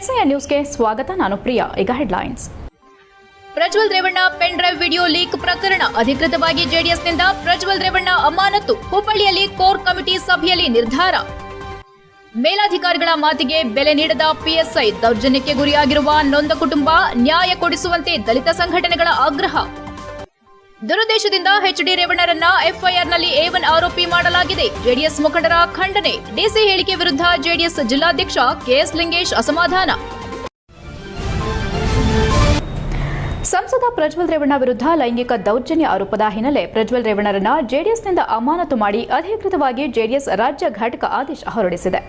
ಹೆಚ್ಐ ನ್ಯೂಸ್ಗೆ ಸ್ವಾಗತ, ನಾನು ಪ್ರಿಯಾ. ಈಗ headlines. Prajwal Revanna pen drive video leak ಪ್ರಕರಣ. ಅಧಿಕೃತವಾಗಿ ಜೆಡಿಎಸ್ನಿಂದ ಪ್ರಜ್ವಲ್ ರೇವಣ್ಣ ಅಮಾನತು ಹುಬ್ಬಳ್ಳಿಯಲ್ಲಿ ಕೋರ್ ಕಮಿಟಿ ಸಭೆಯಲ್ಲಿ ನಿರ್ಧಾರ. ಮೇಲಾಧಿಕಾರಿಗಳ ಮಾತಿಗೆ ಬೆಲೆ ನೀಡದ ಪಿಎಸ್ಐ ದೌರ್ಜನ್ಯಕ್ಕೆ ಗುರಿಯಾಗಿರುವ ನೊಂದ ಕುಟುಂಬ ನ್ಯಾಯ ಕೊಡಿಸುವಂತೆ ದಲಿತ ಸಂಘಟನೆಗಳ ಆಗ್ರಹ. ದುರುದ್ದೇಶದಿಂದ ಎಚ್ಡಿ ರೇವಣ್ಣರನ್ನ ಎಫ್ಐಆರ್ನಲ್ಲಿ ಎ ಒನ್ ಆರೋಪಿ ಮಾಡಲಾಗಿದೆ. ಜೆಡಿಎಸ್ ಮುಖಂಡರ ಖಂಡನೆ. ಡಿಸಿ ಹೇಳಿಕೆ ವಿರುದ್ಧ ಜೆಡಿಎಸ್ ಜಿಲ್ಲಾಧ್ಯಕ್ಷ ಕೆಎಸ್ ಲಿಂಗೇಶ್ ಅಸಮಾಧಾನ. ಸಂಸದ ಪ್ರಜ್ವಲ್ ರೇವಣ್ಣ ವಿರುದ್ಧ ಲೈಂಗಿಕ ದೌರ್ಜನ್ಯ ಆರೋಪದ ಹಿನ್ನೆಲೆ ಪ್ರಜ್ವಲ್ ರೇವಣ್ಣರನ್ನ ಜೆಡಿಎಸ್ನಿಂದ ಅಮಾನತು ಮಾಡಿ ಅಧಿಕೃತವಾಗಿ ಜೆಡಿಎಸ್ ರಾಜ್ಯ ಘಟಕ ಆದೇಶ ಹೊರಡಿಸಿದೆ.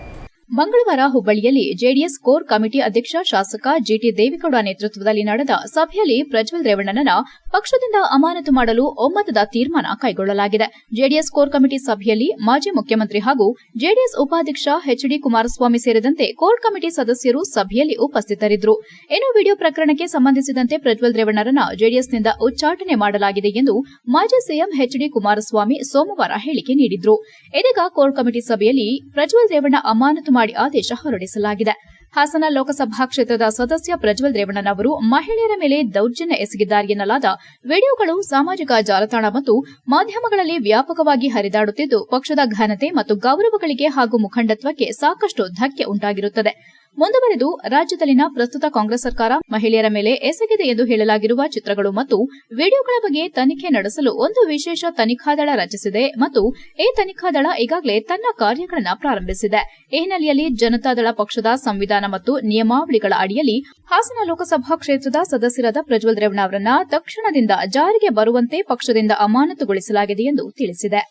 ಮಂಗಳವಾರ ಹುಬ್ಬಳ್ಳಿಯಲ್ಲಿ ಜೆಡಿಎಸ್ ಕೋರ್ ಕಮಿಟಿ ಅಧ್ಯಕ್ಷ ಶಾಸಕ ಜಿಟಿ ದೇವೇಗೌಡ ನೇತೃತ್ವದಲ್ಲಿ ನಡೆದ ಸಭೆಯಲ್ಲಿ ಪ್ರಜ್ವಲ್ ರೇವಣ್ಣನ ಪಕ್ಷದಿಂದ ಅಮಾನತು ಮಾಡಲು ಒಮ್ಮತದ ತೀರ್ಮಾನ ಕೈಗೊಳ್ಳಲಾಗಿದೆ. ಜೆಡಿಎಸ್ ಕೋರ್ ಕಮಿಟಿ ಸಭೆಯಲ್ಲಿ ಮಾಜಿ ಮುಖ್ಯಮಂತ್ರಿ ಹಾಗೂ ಜೆಡಿಎಸ್ ಉಪಾಧ್ಯಕ್ಷ ಎಚ್ಡಿ ಕುಮಾರಸ್ವಾಮಿ ಸೇರಿದಂತೆ ಕೋರ್ ಕಮಿಟಿ ಸದಸ್ಯರು ಸಭೆಯಲ್ಲಿ ಉಪಸ್ಥಿತರಿದ್ದರು. ಇನ್ನು ವಿಡಿಯೋ ಪ್ರಕರಣಕ್ಕೆ ಸಂಬಂಧಿಸಿದಂತೆ ಪ್ರಜ್ವಲ್ ರೇವಣ್ಣರನ್ನ ಜೆಡಿಎಸ್ನಿಂದ ಉಚ್ಚಾಟನೆ ಮಾಡಲಾಗಿದೆ ಎಂದು ಮಾಜಿ ಸಿಎಂ ಎಚ್ಡಿ ಕುಮಾರಸ್ವಾಮಿ ಸೋಮವಾರ ಹೇಳಿಕೆ ನೀಡಿದ್ರು. ಇದೀಗ ಕೋರ್ ಕಮಿಟಿ ಸಭೆಯಲ್ಲಿ ಪ್ರಜ್ವಲ್ ರೇವಣ್ಣ ಅಮಾನತು ಮಾಡಿ ಆದೇಶ ಹೊರಡಿಸಲಾಗಿದೆ. ಹಾಸನ ಲೋಕಸಭಾ ಕ್ಷೇತ್ರದ ಸದಸ್ಯ ಪ್ರಜ್ವಲ್ ರೇವಣ್ಣನವರು ಮಹಿಳೆಯರ ಮೇಲೆ ದೌರ್ಜನ್ಯ ಎಸಗಿದ್ದಾರೆ ಎನ್ನಲಾದ ವಿಡಿಯೋಗಳು ಸಾಮಾಜಿಕ ಜಾಲತಾಣ ಮತ್ತು ಮಾಧ್ಯಮಗಳಲ್ಲಿ ವ್ಯಾಪಕವಾಗಿ ಹರಿದಾಡುತ್ತಿದ್ದು, ಪಕ್ಷದ ಘನತೆ ಮತ್ತು ಗೌರವಗಳಿಗೆ ಹಾಗೂ ಮುಖಂಡತ್ವಕ್ಕೆ ಸಾಕಷ್ಟು ಧಕ್ಕೆ ಉಂಟಾಗಿರುತ್ತದೆ. ಮುಂದುವರೆದು ರಾಜ್ಯದಲ್ಲಿನ ಪ್ರಸ್ತುತ ಕಾಂಗ್ರೆಸ್ ಸರ್ಕಾರ ಮಹಿಳೆಯರ ಮೇಲೆ ಎಸಗಿದೆ ಎಂದು ಹೇಳಲಾಗಿರುವ ಚಿತ್ರಗಳು ಮತ್ತು ವಿಡಿಯೋಗಳ ಬಗ್ಗೆ ತನಿಖೆ ನಡೆಸಲು ಒಂದು ವಿಶೇಷ ತನಿಖಾ ದಳ ರಚಿಸಿದೆ ಮತ್ತು ಈ ತನಿಖಾ ದಳ ಈಗಾಗಲೇ ತನ್ನ ಕಾರ್ಯಗಳನ್ನು ಪ್ರಾರಂಭಿಸಿದೆ. ಈ ಹಿನ್ನೆಲೆಯಲ್ಲಿ ಜನತಾದಳ ಪಕ್ಷದ ಸಂವಿಧಾನ ಮತ್ತು ನಿಯಮಾವಳಿಗಳ ಅಡಿಯಲ್ಲಿ ಹಾಸನ ಲೋಕಸಭಾ ಕ್ಷೇತ್ರದ ಸದಸ್ಯರಾದ ಪ್ರಜ್ವಲ್ ರೇವಣ್ಣ ಅವರನ್ನ ತಕ್ಷಣದಿಂದ ಜಾರಿಗೆ ಬರುವಂತೆ ಪಕ್ಷದಿಂದ ಅಮಾನತುಗೊಳಿಸಲಾಗಿದೆ ಎಂದು ತಿಳಿಸಿದೆ.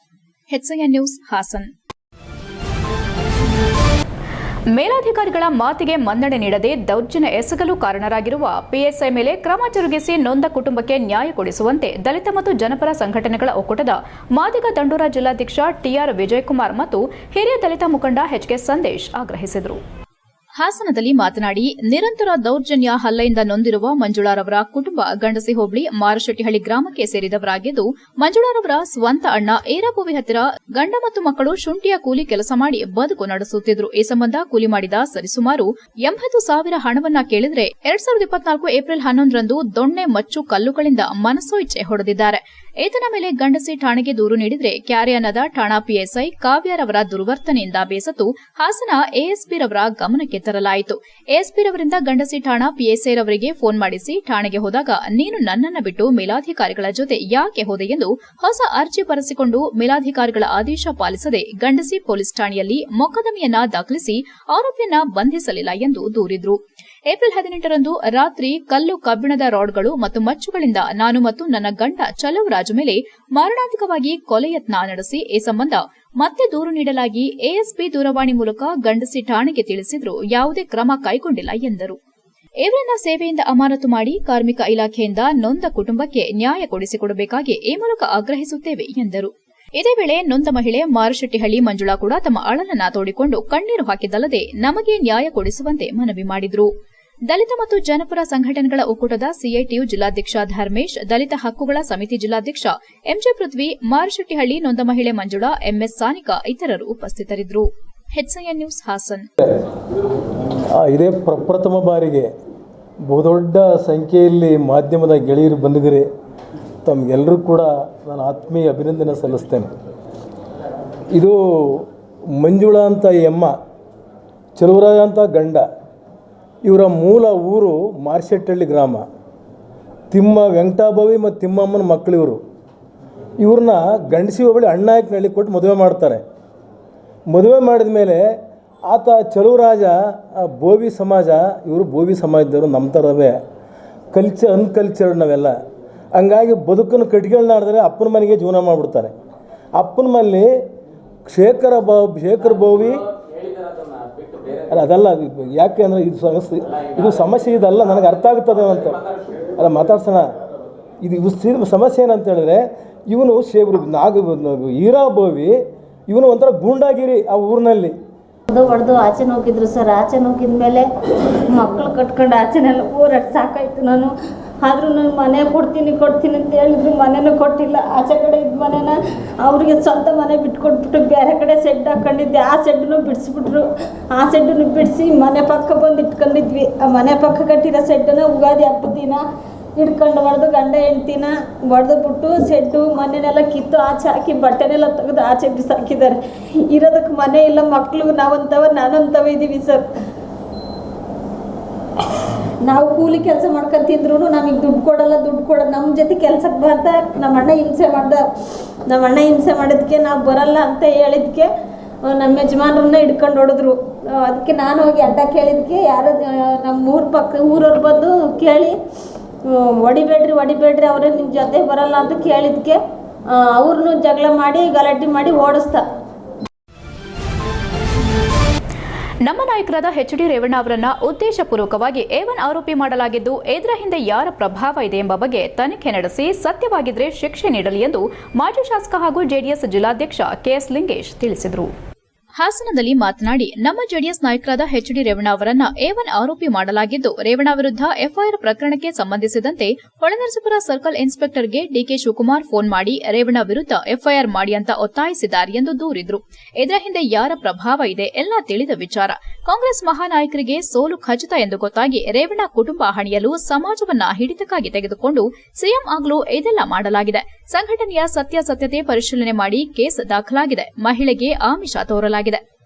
ನ್ಯೂಸ್ ಹಾಸನ್. ಮೇಲಾಧಿಕಾರಿಗಳ ಮಾತಿಗೆ ಮನ್ನಣೆ ನೀಡದೆ ದೌರ್ಜನ್ಯ ಎಸಗಲು ಕಾರಣರಾಗಿರುವ ಪಿಎಸ್ಐ ಮೇಲೆ ಕ್ರಮ ಜರುಗಿಸಿ ನೊಂದ ಕುಟುಂಬಕ್ಕೆ ನ್ಯಾಯ ಕೊಡಿಸುವಂತೆ ದಲಿತ ಮತ್ತು ಜನಪರ ಸಂಘಟನೆಗಳ ಒಕ್ಕೂಟದ ಮಾದಿಗ ದಂಡೂರ ಜಿಲ್ಲಾಧ್ಯಕ್ಷ ಟಿಆರ್ ವಿಜಯಕುಮಾರ್ ಮತ್ತು ಹಿರಿಯ ದಲಿತ ಮುಖಂಡ ಎಚ್ಕೆ ಸಂದೇಶ್ ಆಗ್ರಹಿಸಿದರು. ಹಾಸನದಲ್ಲಿ ಮಾತನಾಡಿ, ನಿರಂತರ ದೌರ್ಜನ್ಯ ಹಲ್ಲೆಯಿಂದ ನೊಂದಿರುವ ಮಂಜುಳಾರವರ ಕುಟುಂಬ ಗಂಡಸಿ ಹೋಬಳಿ ಮಾರಶೆಟ್ಟಿಹಳ್ಳಿ ಗ್ರಾಮಕ್ಕೆ ಸೇರಿದವರಾಗಿದ್ದು ಮಂಜುಳಾರವರ ಸ್ವಂತ ಅಣ್ಣ ಏರಭೂವಿ ಹತ್ತಿರ ಗಂಡ ಮತ್ತು ಮಕ್ಕಳು ಶುಂಠಿಯ ಕೂಲಿ ಕೆಲಸ ಮಾಡಿ ಬದುಕು ನಡೆಸುತ್ತಿದ್ರು. ಈ ಸಂಬಂಧ ಕೂಲಿ ಮಾಡಿದ ಸರಿಸುಮಾರು ಎಂಬತ್ತು ಸಾವಿರ ಹಣವನ್ನ ಕೇಳಿದ್ರೆ ಎರಡ್ ಸಾವಿರದ ಇಪ್ಪತ್ನಾಲ್ಕು ಏಪ್ರಿಲ್ ಹನ್ನೊಂದರಂದು ದೊಣ್ಣೆ ಮಚ್ಚು ಕಲ್ಲುಗಳಿಂದ ಮನಸ್ಸು ಇಚ್ಛೆ ಹೊಡೆದಿದ್ದಾರೆ. ಈತನ ಮೇಲೆ ಗಂಡಸಿ ಠಾಣೆಗೆ ದೂರು ನೀಡಿದರೆ ಕ್ಯಾರಿಯಾನದ ಠಾಣಾ ಪಿಎಸ್ಐ ಕಾವ್ಯರವರ ದುರ್ವರ್ತನೆಯಿಂದ ಬೇಸತ್ತು ಹಾಸನ ಎಎಸ್ಪಿರವರ ಗಮನಕ್ಕೆ ತರಲಾಯಿತು. ಎಎಸ್ಪಿರವರಿಂದ ಗಂಡಸಿ ಠಾಣಾ ಪಿಎಸ್ಐರವರಿಗೆ ಫೋನ್ ಮಾಡಿಸಿ ಠಾಣೆಗೆ ಹೋದಾಗ, ನೀನು ನನ್ನನ್ನು ಬಿಟ್ಟು ಮೇಲಾಧಿಕಾರಿಗಳ ಜೊತೆ ಯಾಕೆ ಹೋದೆ ಎಂದು ಹೊಸ ಅರ್ಜಿ ಬರೆಸಿಕೊಂಡು ಮೇಲಾಧಿಕಾರಿಗಳ ಆದೇಶ ಪಾಲಿಸದೆ ಗಂಡಸಿ ಪೊಲೀಸ್ ಠಾಣೆಯಲ್ಲಿ ಮೊಕದ್ದಮೆಯನ್ನ ದಾಖಲಿಸಿ ಆರೋಪಿಯನ್ನ ಬಂಧಿಸಲಿಲ್ಲ ಎಂದು ದೂರಿದ್ರು. ಏಪ್ರಿಲ್ ಹದಿನೆಂಟರಂದು ರಾತ್ರಿ ಕಲ್ಲು ಕಬ್ಬಿಣದ ರಾಡ್ಗಳು ಮತ್ತು ಮಚ್ಚುಗಳಿಂದ ನಾನು ಮತ್ತು ನನ್ನ ಗಂಡ ಚಲವರಾಜು ಮೇಲೆ ಮಾರಣಾಂತಿಕವಾಗಿ ಕೊಲೆಯತ್ನ ನಡೆಸಿ, ಈ ಸಂಬಂಧ ಮತ್ತೆ ದೂರು ನೀಡಲಾಗಿ ಎಎಸ್ಪಿ ದೂರವಾಣಿ ಮೂಲಕ ಗಂಡಸಿ ಠಾಣೆಗೆ ತಿಳಿಸಿದ್ರು. ಯಾವುದೇ ಕ್ರಮ ಕೈಗೊಂಡಿಲ್ಲ ಎಂದರು. ಇವರನ್ನ ಸೇವೆಯಿಂದ ಅಮಾನತು ಮಾಡಿ ಕಾರ್ಮಿಕ ಇಲಾಖೆಯಿಂದ ನೊಂದ ಕುಟುಂಬಕ್ಕೆ ನ್ಯಾಯ ಕೊಡಿಸಿಕೊಡಬೇಕಾಗಿ ಈ ಮೂಲಕ ಆಗ್ರಹಿಸುತ್ತೇವೆ ಎಂದರು. ಇದೇ ವೇಳೆ ನೊಂದ ಮಹಿಳೆ ಮಾರುಶೆಟ್ಟಿಹಳ್ಳಿ ಮಂಜುಳಾ ಕೂಡ ತಮ್ಮ ಅಳಲನ್ನ ತೋಡಿಕೊಂಡು ಕಣ್ಣೀರು ಹಾಕಿದ್ದಲ್ಲದೆ ನಮಗೆ ನ್ಯಾಯ ಕೊಡಿಸುವಂತೆ ಮನವಿ ಮಾಡಿದ್ರು. ದಲಿತ ಮತ್ತು ಜನಪರ ಸಂಘಟನೆಗಳ ಒಕ್ಕೂಟದ ಸಿಐಟಿಯು ಜಿಲ್ಲಾಧ್ಯಕ್ಷ ಧರ್ಮೇಶ್, ದಲಿತ ಹಕ್ಕುಗಳ ಸಮಿತಿ ಜಿಲ್ಲಾಧ್ಯಕ್ಷ ಎಂಜೆ ಪೃಥ್ವಿ, ಮಾರಶೆಟ್ಟಿಹಳ್ಳಿ ನೊಂದ ಮಹಿಳೆ ಮಂಜುಳಾ, ಎಂಎಸ್ ಸಾನಿಕಾ ಇತರರು ಉಪಸ್ಥಿತರಿದ್ದರು. ನ್ಯೂಸ್ ಹಾಸನ್. ಇದೇ ಪ್ರಪ್ರಥಮ ಬಾರಿಗೆ ಬಹುದೊಡ್ಡ ಸಂಖ್ಯೆಯಲ್ಲಿ ಮಾಧ್ಯಮದ ಗೆಳೆಯರು ಬಂದಿದ್ದೀರಿ. ತಮಗೆಲ್ಲರೂ ಕೂಡ ನಾನು ಆತ್ಮೀಯ ಅಭಿನಂದನೆ ಸಲ್ಲಿಸ್ತೇನೆ. ಇದು ಮಂಜುಳಾ ಅಂತ ಎಮ್ಮ, ಚಲುವರಾಯ ಅಂತ ಗಂಡ ಇವರ ಮೂಲ ಊರು ಮಾರ್ಶೆಟ್ಟಳ್ಳಿ ಗ್ರಾಮ. ತಿಮ್ಮ ವೆಂಕಟಾಭವಿ ಮತ್ತು ತಿಮ್ಮಮ್ಮನ ಮಕ್ಕಳು ಇವರು. ಇವ್ರನ್ನ ಗಂಡಸಿ ಹೋಬಳಿ ಅಣ್ಣಾಯಕನಹಳ್ಳಿ ಕೊಟ್ಟು ಮದುವೆ ಮಾಡ್ತಾರೆ. ಮದುವೆ ಮಾಡಿದ ಮೇಲೆ ಆತ ಚಲುವರಾಜ ಬೋವಿ ಸಮಾಜ, ಇವರು ಬೋವಿ ಸಮಾಜದವರು ನಮ್ಮ ಥರವೇ. ಕಲ್ಚರ್ ಅನ್ಕಲ್ಚರ್ಡ್ ನಾವೆಲ್ಲ. ಹಂಗಾಗಿ ಬದುಕನ್ನು ಕಟ್ಗೆಗಳನ್ನ ಆಡಿದ್ರೆ ಅಪ್ಪನ ಮನೆಗೆ ಜೀವನ ಮಾಡಿಬಿಡ್ತಾರೆ. ಅಪ್ಪನ ಮನೇಲಿ ಶೇಖರ ಬಾ, ಶೇಖರ್ ಬೋವಿ ಅಲ್ಲ, ಅದಲ್ಲ, ಯಾಕೆ ಅಂದರೆ ಇದು ಸಮಸ್ಯೆ ಇದು ಸಮಸ್ಯೆ ಇದಲ್ಲ, ನನಗೆ ಅರ್ಥ ಆಗ್ತದೆ ಅಂತ. ಅಲ್ಲ, ಮಾತಾಡ್ಸೋಣ. ಇದು ಇದು ಸಮಸ್ಯೆ ಏನಂತ ಹೇಳಿದ್ರೆ, ಇವನು ಶೇಬ್ರು, ನಾಗ ಹೀರಾ ಬೋವಿ ಇವನು ಒಂಥರ ಗೂಂಡಾಗಿರಿ ಆ ಊರಿನಲ್ಲಿ. ಹೊಡೆದು ಆಚೆ ಹೋಗಿದ್ರು ಸರ್. ಆಚೆ ಹೋಗಿದ ಮೇಲೆ ಮಕ್ಕಳು ಕಟ್ಕೊಂಡು ಆಚೆನೆಲ್ಲ ಊರಟ್ಟು ಸಾಕಾಯ್ತು ನಾನು. ಆದ್ರೂ ನಾನು ಮನೆ ಕೊಡ್ತೀನಿ ಕೊಡ್ತೀನಿ ಅಂತ ಹೇಳಿದ್ರು ಮನೆನೂ ಕೊಟ್ಟಿಲ್ಲ. ಆಚೆ ಕಡೆ ಇದ್ದ ಮನೆನ ಅವ್ರಿಗೆ ಸ್ವಂತ ಮನೆ ಬಿಟ್ಕೊಟ್ಬಿಟ್ಟು ಬೇರೆ ಕಡೆ ಸೆಡ್ ಹಾಕ್ಕೊಂಡಿದ್ದೆ ಆ ಸೆಡ್ಡನ್ನು ಬಿಡಿಸ್ಬಿಟ್ರು. ಆ ಸೆಡ್ಡನ್ನು ಬಿಡಿಸಿ ಮನೆ ಪಕ್ಕ ಬಂದು ಇಟ್ಕೊಂಡಿದ್ವಿ. ಆ ಮನೆ ಪಕ್ಕ ಕಟ್ಟಿರೋ ಸೆಡ್ಡನ್ನು ಉಗಾದಿ ಹಬ್ಬದ ದಿನ ಹಿಡ್ಕೊಂಡು ಹೊಡೆದು ಗಂಡ ಹೆಂಡ್ತಿನ ಹೊಡೆದು ಬಿಟ್ಟು ಸೆಡ್ಡು ಮನೆನೆಲ್ಲ ಕಿತ್ತು ಆಚೆ ಹಾಕಿ ಬಟ್ಟೆನೆಲ್ಲ ತೆಗೆದು ಆಚೆ ಬಿಸಾಕಿದ್ದಾರೆ. ಇರೋದಕ್ಕೆ ಮನೆ ಇಲ್ಲ ಮಕ್ಕಳು ನಾವಂತವ, ನಾನಂತವ ಇದ್ದೀವಿ ಸರ್. ನಾವು ಕೂಲಿ ಕೆಲಸ ಮಾಡ್ಕೊಂಡು ತಿಂದ್ರು ನಮಗೆ ದುಡ್ಡು ಕೊಡಲ್ಲ, ದುಡ್ಡು ಕೊಡ ನಮ್ಮ ಜೊತೆ ಕೆಲ್ಸಕ್ಕೆ ಬರ್ತಾ ನಮ್ಮ ಅಣ್ಣ ಹಿಂಸೆ ಮಾಡ್ದ ನಮ್ಮ ಅಣ್ಣ ಹಿಂಸೆ ಮಾಡಿದ್ಕೆ ನಾವು ಬರಲ್ಲ ಅಂತ ಹೇಳಿದ್ಕೆ ನಮ್ಮ ಯಜಮಾನ್ರನ್ನ ಹಿಡ್ಕೊಂಡು ಹೊಡೆದ್ರು. ಅದಕ್ಕೆ ನಾನು ಹೋಗಿ ಅಡ್ಡ ಕೇಳಿದ್ಕೆ ಯಾರು ನಮ್ಮ ಊರ ಪಕ್ಕ, ಊರವ್ರು ಬಂದು ಕೇಳಿ ಹೊಡಿಬೇಡ್ರಿ ಹೊಡಿಬೇಡ್ರಿ, ಅವರೇ ನಿಮ್ಮ ಜೊತೆ ಬರಲ್ಲ ಅಂತ ಕೇಳಿದ್ಕೆ ಅವ್ರನ್ನೂ ಜಗಳ ಮಾಡಿ ಗಲಾಟೆ ಮಾಡಿ ಓಡಿಸ್ತಾ. ನಮ್ಮ ನಾಯಕರಾದ ಎಚ್ ಡಿ ರೇವಣ್ಣ ಅವರನ್ನ ಉದ್ದೇಶಪೂರ್ವಕವಾಗಿ ಏವನ್ ಆರೋಪಿ ಮಾಡಲಾಗಿದ್ದು ಇದರ ಹಿಂದೆ ಯಾರ ಪ್ರಭಾವ ಇದೆ ಎಂಬ ಬಗ್ಗೆ ತನಿಖೆ ನಡೆಸಿ ಸತ್ಯವಾಗಿದ್ರೆ ಶಿಕ್ಷೆ ನೀಡಲಿ ಎಂದು ಮಾಜಿ ಶಾಸಕ ಹಾಗೂ ಜೆಡಿಎಸ್ ಜಿಲ್ಲಾಧ್ಯಕ್ಷ ಕೆಎಸ್ ಲಿಂಗೇಶ್ ತಿಳಿಸಿದರು. ಹಾಸನದಲ್ಲಿ ಮಾತನಾಡಿ, ನಮ್ಮ ಜೆಡಿಎಸ್ ನಾಯಕರಾದ ಎಚ್ ಡಿ ರೇವಣ್ಣ ಅವರನ್ನ ಒನ್ ಆರೋಪಿ ಮಾಡಲಾಗಿದ್ದು, ರೇವಣ್ಣ ವಿರುದ್ಧ ಎಫ್ಐಆರ್ ಪ್ರಕರಣಕ್ಕೆ ಸಂಬಂಧಿಸಿದಂತೆ ಹೊಳೆನರಸೀಪುರ ಸರ್ಕಲ್ ಇನ್ಸ್ಪೆಕ್ಟರ್ಗೆ ಡಿಕೆ ಶಿವಕುಮಾರ್ ಫೋನ್ ಮಾಡಿ, ರೇವಣ್ಣ ವಿರುದ್ಧ ಎಫ್ಐಆರ್ ಮಾಡಿ ಅಂತ ಒತ್ತಾಯಿಸಿದ್ದಾರೆ ಎಂದು ದೂರಿದ್ರು. ಇದರ ಹಿಂದೆ ಯಾರ ಪ್ರಭಾವ ಇದೆ ಎಲ್ಲ ತಿಳಿದ ವಿಚಾರ. ಕಾಂಗ್ರೆಸ್ ಮಹಾನಾಯಕರಿಗೆ ಸೋಲು ಖಚಿತ ಎಂದು ಗೊತ್ತಾಗಿ, ರೇವಣ್ಣ ಕುಟುಂಬ ಹಣಿಯಲು ಸಮಾಜವನ್ನ ಹಿಡಿತಕ್ಕಾಗಿ ತೆಗೆದುಕೊಂಡು ಸಿಎಂ ಆಗಲು ಇದೆಲ್ಲ ಮಾಡಲಾಗಿದೆ. ಸಂಘಟನೆಯ ಸತ್ಯಾಸತ್ಯತೆ ಪರಿಶೀಲನೆ ಮಾಡಿ ಕೇಸ್ ದಾಖಲಾಗಿದೆ. ಮಹಿಳೆಗೆ ಆಮಿಷ ತೋರಲಾಗಿದೆ.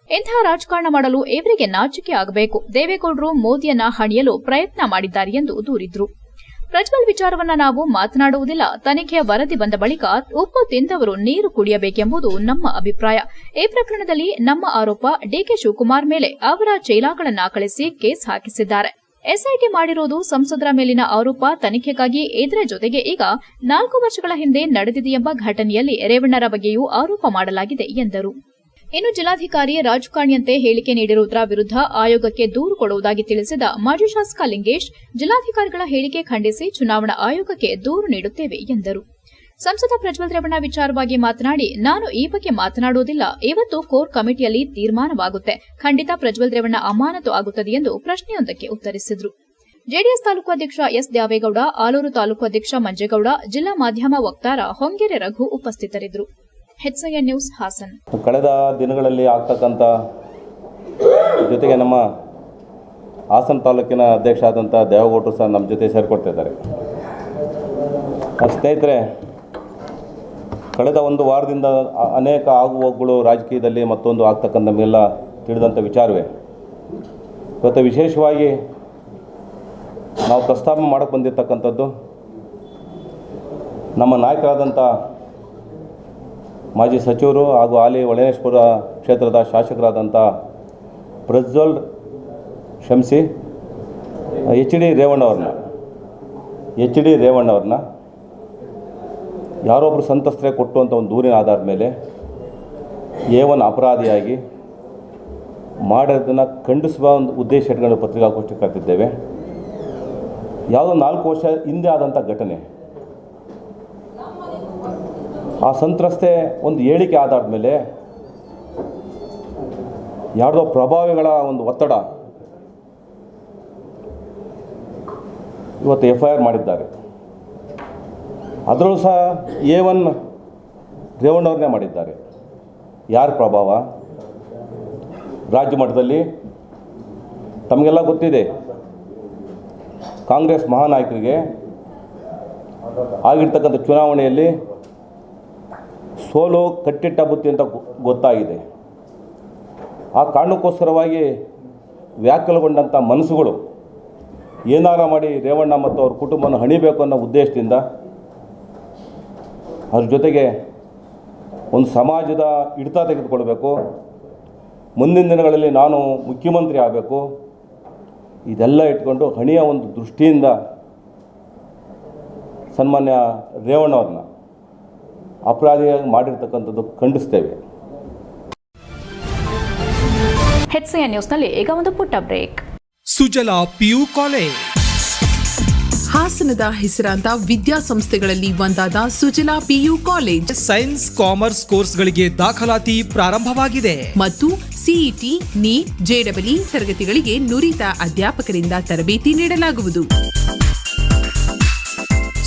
ಇಂತಹ ರಾಜಕಾರಣ ಮಾಡಲು ಇವರಿಗೆ ನಾಚಿಕೆ ಆಗಬೇಕು. ದೇವೇಗೌಡರು ಮೋದಿಯನ್ನ ಹಣಿಯಲು ಪ್ರಯತ್ನ ಮಾಡಿದ್ದಾರೆ ಎಂದು ದೂರಿದ್ರು. ಪ್ರಜ್ವಲ್ ವಿಚಾರವನ್ನ ನಾವು ಮಾತನಾಡುವುದಿಲ್ಲ. ತನಿಖೆಯ ವರದಿ ಬಂದ ಬಳಿಕ ಉಪ್ಪು ತಿಂದವರು ನೀರು ಕುಡಿಯಬೇಕೆಂಬುದು ನಮ್ಮ ಅಭಿಪ್ರಾಯ. ಈ ಪ್ರಕರಣದಲ್ಲಿ ನಮ್ಮ ಆರೋಪ ಡಿಕೆ ಶಿವಕುಮಾರ್ ಮೇಲೆ ಅವರ ಚೈಲಾಗಳನ್ನ ಕಳಿಸಿ ಕೇಸ್ ಹಾಕಿಸಿದ್ದಾರೆ. ಎಸ್ಐಟಿ ಮಾಡಿರುವುದು ಸಂಸದರ ಮೇಲಿನ ಆರೋಪ. ತನಿಖೆಗಾಗಿ ಇದರ ಜೊತೆಗೆ ಈಗ ನಾಲ್ಕು ವರ್ಷಗಳ ಹಿಂದೆ ನಡೆದಿದೆಯೆಂಬ ಘಟನೆಯಲ್ಲಿ ರೇವಣ್ಣರ ಬಗ್ಗೆಯೂ ಆರೋಪ ಮಾಡಲಾಗಿದೆ ಎಂದರು. ಇನ್ನು ಜಿಲ್ಲಾಧಿಕಾರಿ ರಾಜಕಾಣಿಯಂತೆ ಹೇಳಿಕೆ ನೀಡಿರುವುದರ ವಿರುದ್ಧ ಆಯೋಗಕ್ಕೆ ದೂರು ಕೊಡುವುದಾಗಿ ತಿಳಿಸಿದ ಮಾಜಿ ಶಾಸಕ ಲಿಂಗೇಶ್, ಜಿಲ್ಲಾಧಿಕಾರಿಗಳ ಹೇಳಿಕೆ ಖಂಡಿಸಿ ಚುನಾವಣಾ ಆಯೋಗಕ್ಕೆ ದೂರು ನೀಡುತ್ತೇವೆ ಎಂದರು. ಸಂಸದ ಪ್ರಜ್ವಲ್ ರೇವಣ್ಣ ವಿಚಾರವಾಗಿ ಮಾತನಾಡಿ, ನಾನು ಈ ಬಗ್ಗೆ ಮಾತನಾಡುವುದಿಲ್ಲ. ಇವತ್ತು ಕೋರ್ ಕಮಿಟಿಯಲ್ಲಿ ತೀರ್ಮಾನವಾಗುತ್ತೆ. ಖಂಡಿತ ಪ್ರಜ್ವಲ್ ರೇವಣ್ಣ ಅಮಾನತು ಆಗುತ್ತದೆ ಎಂದು ಪ್ರಶ್ನೆಯೊಂದಕ್ಕೆ ಉತ್ತರಿಸಿದರು. ಜೆಡಿಎಸ್ ತಾಲೂಕು ಅಧ್ಯಕ್ಷ ಎಸ್ ದ್ಯಾವೇಗೌಡ ಆಲೂರು ತಾಲೂಕು ಅಧ್ಯಕ್ಷ ಮಂಜೇಗೌಡ, ಜಿಲ್ಲಾ ಮಾಧ್ಯಮ ವಕ್ತಾರ ಹೊಂಗೆರೆ ರಘು ಉಪಸ್ಥಿತರಿದ್ದರು. HIN news Hassan. ಕಳೆದ ದಿನಗಳಲ್ಲಿ ಆಗ್ತಕ್ಕಂಥ ಜೊತೆಗೆ ನಮ್ಮ ಹಾಸನ ತಾಲೂಕಿನ ಅಧ್ಯಕ್ಷ ಆದಂಥ ದೇವಗೌಡರು ಸಹ ನಮ್ಮ ಜೊತೆ ಸೇರಿಕೊಳ್ತಿದ್ದಾರೆ ಸ್ನೇಹಿತರೆ, ಕಳೆದ ಒಂದು ವಾರದಿಂದ ಅನೇಕ ಆಗುಹೋಗುಗಳು ರಾಜಕೀಯದಲ್ಲಿ ಮತ್ತೊಂದು ಆಗ್ತಕ್ಕಂಥ ನಮಗೆಲ್ಲ ತಿಳಿದಂಥ ವಿಚಾರವೇ. ಇವತ್ತು ವಿಶೇಷವಾಗಿ ನಾವು ಪ್ರಸ್ತಾಪ ಮಾಡಕ್ಕೆ ಬಂದಿರತಕ್ಕಂಥದ್ದು ನಮ್ಮ ನಾಯಕರಾದಂಥ ಮಾಜಿ ಸಚಿವರು ಹಾಗೂ ಹಾಲಿ ಒಳನೇಶ್ವರ ಕ್ಷೇತ್ರದ ಶಾಸಕರಾದಂಥ ಪ್ರಜ್ವಲ್ ಶಂಸಿ ಎಚ್ ಡಿ ರೇವಣ್ಣವ್ರನ್ನ ಎಚ್ ಡಿ ರೇವಣ್ಣವ್ರನ್ನ ಯಾರೊಬ್ಬರು ಸಂತ್ರಸ್ತರೆ ಕೊಟ್ಟು ಅಂತ ಒಂದು ದೂರಿನ ಆಧಾರದ ಮೇಲೆ ಏವನ್ ಅಪರಾಧಿಯಾಗಿ ಮಾಡೋದನ್ನು ಖಂಡಿಸುವ ಒಂದು ಉದ್ದೇಶ ಇಟ್ಕೊಂಡು ಪತ್ರಿಕಾಗೋಷ್ಠಿ ಕರೆದಿದ್ದೇವೆ ಯಾವುದೋ ನಾಲ್ಕು ವರ್ಷ ಹಿಂದೆ ಆದಂಥ ಘಟನೆ. ಆ ಸಂತ್ರಸ್ತೆ ಒಂದು ಹೇಳಿಕೆ ಆಧಾರದ ಮೇಲೆ ಯಾರದೋ ಪ್ರಭಾವಿಗಳ ಒಂದು ಒತ್ತಡ ಇವತ್ತು ಎಫ್ ಐ ಆರ್ ಮಾಡಿದ್ದಾರೆ. ಅದರಲ್ಲೂ ಸಹ ಎ ಒನ್ ರೇವಣ್ಣವ್ರನ್ನೇ ಮಾಡಿದ್ದಾರೆ. ಯಾರ ಪ್ರಭಾವ? ರಾಜ್ಯ ಮಟ್ಟದಲ್ಲಿ? ತಮಗೆಲ್ಲ ಗೊತ್ತಿದೆ. ಕಾಂಗ್ರೆಸ್ ಮಹಾನಾಯಕರಿಗೆ ಆಗಿರ್ತಕ್ಕಂಥ ಚುನಾವಣೆಯಲ್ಲಿ ಸೋಲು ಕಟ್ಟಿಟ್ಟ ಬುತ್ತಿ ಅಂತ ಗೊತ್ತಾಗಿದೆ. ಆ ಕಾರಣಕ್ಕೋಸ್ಕರವಾಗಿ ವ್ಯಾಕುಲಗೊಂಡಂಥ ಮನಸ್ಸುಗಳು ಏನಾರ ಮಾಡಿ ರೇವಣ್ಣ ಮತ್ತು ಅವ್ರ ಕುಟುಂಬವನ್ನು ಹಣಿಬೇಕು ಅನ್ನೋ ಉದ್ದೇಶದಿಂದ ಅದ್ರ ಜೊತೆಗೆ ಒಂದು ಸಮಾಜದ ಹಿಡಿತ ತೆಗೆದುಕೊಳ್ಬೇಕು. ಮುಂದಿನ ದಿನಗಳಲ್ಲಿ ನಾನು ಮುಖ್ಯಮಂತ್ರಿ ಆಗಬೇಕು. ಇದೆಲ್ಲ ಇಟ್ಕೊಂಡು ಹಣಿಯ ಒಂದು ದೃಷ್ಟಿಯಿಂದ ಸನ್ಮಾನ್ಯ ರೇವಣ್ಣವ್ರನ್ನ ಅಪರಾಧಿಯಾಗಿ ಮಾಡಿರ್ತಕ್ಕಂಥದ್ದು ಖಂಡಿಸ್ತೇವೆ. ಹೆಚ್ಸಿಎನ್ ನ್ಯೂಸ್ನಲ್ಲಿ ಈಗ ಒಂದು ಪುಟ್ಟ ಬ್ರೇಕ್. ಸುಜಲಾ ಪಿಯು ಕಾಲೇಜ್ ಹಾಸನದ ಹೆಸರಾಂತ ವಿದ್ಯಾಸಂಸ್ಥೆಗಳಲ್ಲಿ ಒಂದಾದ Sujala PU college. Science commerce ಕೋರ್ಸ್ಗಳಿಗೆ ದಾಖಲಾತಿ ಪ್ರಾರಂಭವಾಗಿದೆ. ಮತ್ತು ಸಿಇಟಿ ನೀಟ್ ಜೆಡಬ್ಲ್ಯೂ ತರಗತಿಗಳಿಗೆ ನುರಿತ ಅಧ್ಯಾಪಕರಿಂದ ತರಬೇತಿ ನೀಡಲಾಗುವುದು.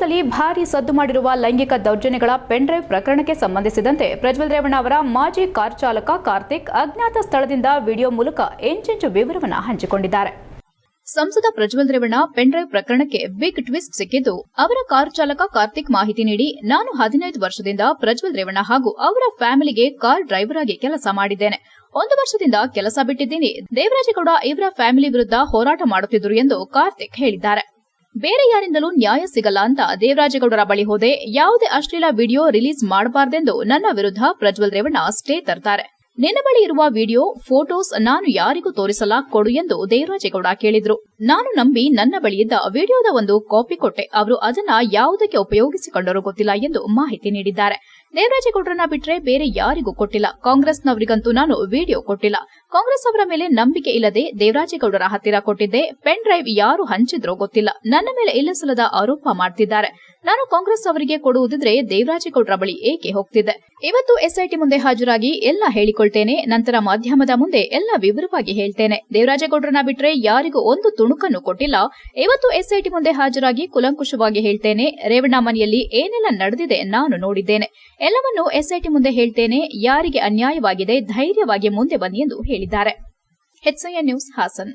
ಹಾಸನದಲ್ಲಿ ಭಾರಿ ಸದ್ದು ಮಾಡಿರುವ ಲೈಂಗಿಕ ದೌರ್ಜನ್ಯಗಳ ಪೆನ್ಡ್ರೈವ್ ಪ್ರಕರಣಕ್ಕೆ ಸಂಬಂಧಿಸಿದಂತೆ ಪ್ರಜ್ವಲ್ ರೇವಣ್ಣ ಅವರ ಮಾಜಿ ಕಾರ್ ಚಾಲಕ ಕಾರ್ತಿಕ್ ಅಜ್ಞಾತ ಸ್ಥಳದಿಂದ ವಿಡಿಯೋ ಮೂಲಕ ಎಂಚೆಂಚು ವಿವರವನ್ನು ಹಂಚಿಕೊಂಡಿದ್ದಾರೆ. ಸಂಸದ ಪ್ರಜ್ವಲ್ ರೇವಣ್ಣ ಪೆನ್ಡ್ರೈವ್ ಪ್ರಕರಣಕ್ಕೆ ಬಿಗ್ ಟ್ವಿಸ್ಟ್ ಸಿಕ್ಕಿದ್ದು, ಅವರ ಕಾರ್ ಚಾಲಕ ಕಾರ್ತಿಕ್ ಮಾಹಿತಿ ನೀಡಿ, ನಾನು ಹದಿನೈದು ವರ್ಷದಿಂದ ಪ್ರಜ್ವಲ್ ರೇವಣ್ಣ ಹಾಗೂ ಅವರ ಫ್ಯಾಮಿಲಿಗೆ ಕಾರ್ ಡ್ರೈವರ್ ಆಗಿ ಕೆಲಸ ಮಾಡಿದ್ದೇನೆ. ಒಂದು ವರ್ಷದಿಂದ ಕೆಲಸ ಬಿಟ್ಟಿದ್ದೀನಿ. ದೇವರಾಜೇಗೌಡ ಇವರ ಫ್ಯಾಮಿಲಿ ವಿರುದ್ಧ ಹೋರಾಟ ಮಾಡುತ್ತಿದ್ದರು ಎಂದು ಕಾರ್ತಿಕ್ ಹೇಳಿದ್ದಾರೆ. ಬೇರೆ ಯಾರಿಂದಲೂ ನ್ಯಾಯ ಸಿಗಲ್ಲ ಅಂತ ದೇವರಾಜೇಗೌಡರ ಬಳಿ ಹೋದೆ. ಯಾವುದೇ ಅಶ್ಲೀಲ ವಿಡಿಯೋ ರಿಲೀಸ್ ಮಾಡಬಾರ್ದೆಂದು ನನ್ನ ವಿರುದ್ಧ ಪ್ರಜ್ವಲ್ ರೇವಣ್ಣ ಸ್ಟೇ ತರ್ತಾರೆ. ನಿನ್ನ ಬಳಿ ಇರುವ ವಿಡಿಯೋ, ಫೋಟೋಸ್ ನಾನು ಯಾರಿಗೂ ತೋರಿಸಲ ಕೊಡು ಎಂದು ದೇವರಾಜೇಗೌಡ ಕೇಳಿದ್ರು. ನಾನು ನಂಬಿ ನನ್ನ ಬಳಿಯಿದ್ದ ವಿಡಿಯೋದ ಒಂದು ಕಾಪಿ ಕೊಟ್ಟೆ. ಅವರು ಅದನ್ನ ಯಾವುದಕ್ಕೆ ಉಪಯೋಗಿಸಿಕೊಂಡರೂ ಗೊತ್ತಿಲ್ಲ ಎಂದು ಮಾಹಿತಿ ನೀಡಿದ್ದಾರೆ. ದೇವರಾಜೇಗೌಡರನ್ನ ಬಿಟ್ರೆ ಬೇರೆ ಯಾರಿಗೂ ಕೊಟ್ಟಿಲ್ಲ. ಕಾಂಗ್ರೆಸ್ನವರಿಗಂತೂ ನಾನು ವಿಡಿಯೋ ಕೊಟ್ಟಿಲ್ಲ. ಕಾಂಗ್ರೆಸ್ ಅವರ ಮೇಲೆ ನಂಬಿಕೆ ಇಲ್ಲದೆ ದೇವರಾಜೇಗೌಡರ ಹತ್ತಿರ ಕೊಟ್ಟಿದ್ದೆ. ಪೆನ್ ಡ್ರೈವ್ ಯಾರು ಹಂಚಿದ್ರೋ ಗೊತ್ತಿಲ್ಲ. ನನ್ನ ಮೇಲೆ ಇಲ್ಲಸಲ್ಲದ ಆರೋಪ ಮಾಡ್ತಿದ್ದಾರೆ. ನಾನು ಕಾಂಗ್ರೆಸ್ ಅವರಿಗೆ ಕೊಡುವುದಿದ್ರೆ ದೇವರಾಜೇಗೌಡರ ಬಳಿ ಏಕೆ ಹೋಗ್ತಿದ್ದೆ? ಇವತ್ತು ಎಸ್ಐಟಿ ಮುಂದೆ ಹಾಜರಾಗಿ ಎಲ್ಲ ಹೇಳಿಕೊಳ್ತೇನೆ. ನಂತರ ಮಾಧ್ಯಮದ ಮುಂದೆ ಎಲ್ಲ ವಿವರವಾಗಿ ಹೇಳ್ತೇನೆ. ದೇವರಾಜೇಗೌಡರನ್ನ ಬಿಟ್ರೆ ಯಾರಿಗೂ ಒಂದು ತುಣುಕನ್ನು ಕೊಟ್ಟಿಲ್ಲ. ಇವತ್ತು ಎಸ್ಐಟಿ ಮುಂದೆ ಹಾಜರಾಗಿ ಕುಲಂಕುಷವಾಗಿ ಹೇಳ್ತೇನೆ. ರೇವಣ್ಣ ಮನೆಯಲ್ಲಿ ಏನೆಲ್ಲ ನಡೆದಿದೆ ನಾನು ನೋಡಿದ್ದೇನೆ. ಎಲ್ಲವನ್ನೂ ಎಸ್ಐಟಿ ಮುಂದೆ ಹೇಳ್ತೇನೆ. ಯಾರಿಗೆ ಅನ್ಯಾಯವಾಗಿದೆ ಧೈರ್ಯವಾಗಿ ಮುಂದೆ ಬನ್ನಿ ಎಂದು ಹೇಳಿದ್ದಾರೆ. ನ್ಯೂಸ್ ಹಾಸನ್.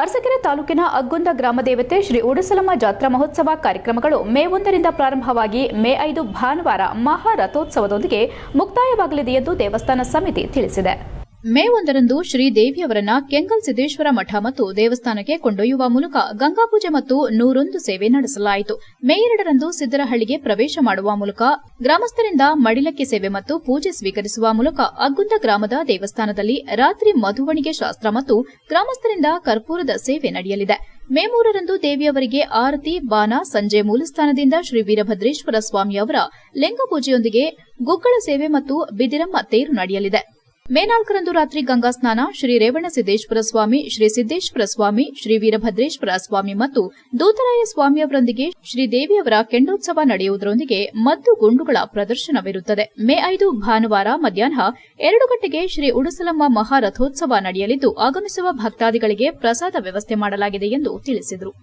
ಅರಸಕೆರೆ ತಾಲೂಕಿನ ಅಗ್ಗುಂದ ಗ್ರಾಮ ದೇವತೆ ಶ್ರೀ ಉಡಸಲಮ್ಮ ಜಾತ್ರಾ ಮಹೋತ್ಸವ ಕಾರ್ಯಕ್ರಮಗಳು ಮೇ ಒಂದರಿಂದ ಪ್ರಾರಂಭವಾಗಿ ಮೇ ಐದು ಭಾನುವಾರ ಮಹಾರಥೋತ್ಸವದೊಂದಿಗೆ ಮುಕ್ತಾಯವಾಗಲಿದೆ ಎಂದು ದೇವಸ್ಥಾನ ಸಮಿತಿ ತಿಳಿಸಿದೆ. ಮೇ ಒಂದರಂದು ಶ್ರೀ ದೇವಿಯವರನ್ನ ಕೆಂಗಲ್ ಸಿದ್ದೇಶ್ವರ ಮಠ ಮತ್ತು ದೇವಸ್ಥಾನಕ್ಕೆ ಕೊಂಡೊಯ್ಯುವ ಮೂಲಕ ಗಂಗಾಪೂಜೆ ಮತ್ತು ನೂರೊಂದು ಸೇವೆ ನಡೆಸಲಾಯಿತು. ಮೇ ಎರಡರಂದು ಸಿದ್ದರಹಳ್ಳಿಗೆ ಪ್ರವೇಶ ಮಾಡುವ ಮೂಲಕ ಗ್ರಾಮಸ್ಥರಿಂದ ಮಡಿಲಕ್ಕಿ ಸೇವೆ ಮತ್ತು ಪೂಜೆ ಸ್ವೀಕರಿಸುವ ಮೂಲಕ ಅಗ್ಗುಂದ ಗ್ರಾಮದ ದೇವಸ್ಥಾನದಲ್ಲಿ ರಾತ್ರಿ ಮಧುವಣಿಗೆ ಶಾಸ್ತ್ರ ಮತ್ತು ಗ್ರಾಮಸ್ಥರಿಂದ ಕರ್ಪೂರದ ಸೇವೆ ನಡೆಯಲಿದೆ. ಮೇ ಮೂರರಂದು ದೇವಿಯವರಿಗೆ ಆರತಿ ಬಾನ ಸಂಜೆ ಮೂಲಸ್ಥಾನದಿಂದ ಶ್ರೀ ವೀರಭದ್ರೇಶ್ವರ ಸ್ವಾಮಿಯವರ ಲಿಂಗಪೂಜೆಯೊಂದಿಗೆ ಗುಗ್ಗಳ ಸೇವೆ ಮತ್ತು ಬಿದಿರಮ್ಮ ತೇರು ನಡೆಯಲಿದೆ. ಮೇ ನಾಲ್ಕರಂದು ರಾತ್ರಿ ಗಂಗಾ ಸ್ನಾನ ಶ್ರೀ ರೇವಣ ಸಿದ್ದೇಶ್ವರ ಸ್ವಾಮಿ, ಶ್ರೀ ಸಿದ್ದೇಶ್ವರ ಸ್ವಾಮಿ, ಶ್ರೀ ವೀರಭದ್ರೇಶ್ವರ ಸ್ವಾಮಿ ಮತ್ತು ದೂತರಾಯ ಸ್ವಾಮಿಯವರೊಂದಿಗೆ ಶ್ರೀ ದೇವಿಯವರ ಕೆಂಡೋತ್ಸವ ನಡೆಯುವುದರೊಂದಿಗೆ ಮದ್ದು ಗುಂಡುಗಳ ಪ್ರದರ್ಶನವಿರುತ್ತದೆ. ಮೇ ಐದು, ಭಾನುವಾರ ಮಧ್ಯಾಹ್ನ ಎರಡು ಗಂಟೆಗೆ ಶ್ರೀ ಉಡುಸಲಮ್ಮ ಮಹಾರಥೋತ್ಸವ ನಡೆಯಲಿದ್ದು, ಆಗಮಿಸುವ ಭಕ್ತಾದಿಗಳಿಗೆ ಪ್ರಸಾದ ವ್ಯವಸ್ಥೆ ಮಾಡಲಾಗಿದೆ ಎಂದು ತಿಳಿಸಿದರು.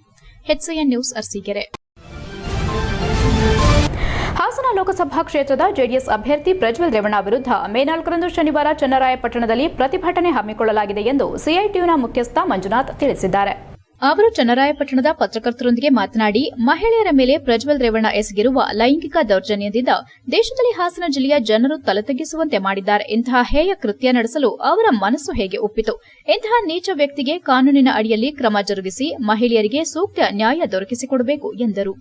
ಹಾಸನ ಲೋಕಸಭಾ ಕ್ಷೇತ್ರದ ಜೆಡಿಎಸ್ ಅಭ್ಯರ್ಥಿ ಪ್ರಜ್ವಲ್ ರೇವಣ್ಣ ವಿರುದ್ಧ ಮೇ ನಾಲ್ಕರಂದು ಶನಿವಾರ ಚನ್ನರಾಯಪಟ್ಟಣದಲ್ಲಿ ಪ್ರತಿಭಟನೆ ಹಮ್ಮಿಕೊಳ್ಳಲಾಗಿದೆ ಎಂದು ಸಿಐಟಿಯುನ ಮುಖ್ಯಸ್ಥ ಮಂಜುನಾಥ್ ತಿಳಿಸಿದ್ದಾರೆ. ಅವರು ಚನ್ನರಾಯಪಟ್ಟಣದ ಪತ್ರಕರ್ತರೊಂದಿಗೆ ಮಾತನಾಡಿ, ಮಹಿಳೆಯರ ಮೇಲೆ ಪ್ರಜ್ವಲ್ ರೇವಣ್ಣ ಎಸಗಿರುವ ಲೈಂಗಿಕ ದೌರ್ಜನ್ಯದಿಂದ ದೇಶದಲ್ಲಿ ಹಾಸನ ಜಿಲ್ಲೆಯ ಜನರು ತಲೆತಗ್ಗಿಸುವಂತೆ ಮಾಡಿದ್ದಾರೆ. ಇಂತಹ ಹೇಯ ಕೃತ್ಯ ನಡೆಸಲು ಅವರ ಮನಸ್ಸು ಹೇಗೆ ಒಪ್ಪಿತು ಇಂತಹ ನೀಚ ವ್ಯಕ್ತಿಗೆ ಕಾನೂನಿನ ಅಡಿಯಲ್ಲಿ ಕ್ರಮ ಜರುಗಿಸಿ ಮಹಿಳೆಯರಿಗೆ ಸೂಕ್ತ ನ್ಯಾಯ ದೊರಕಿಸಿಕೊಡಬೇಕು ಎಂದರು.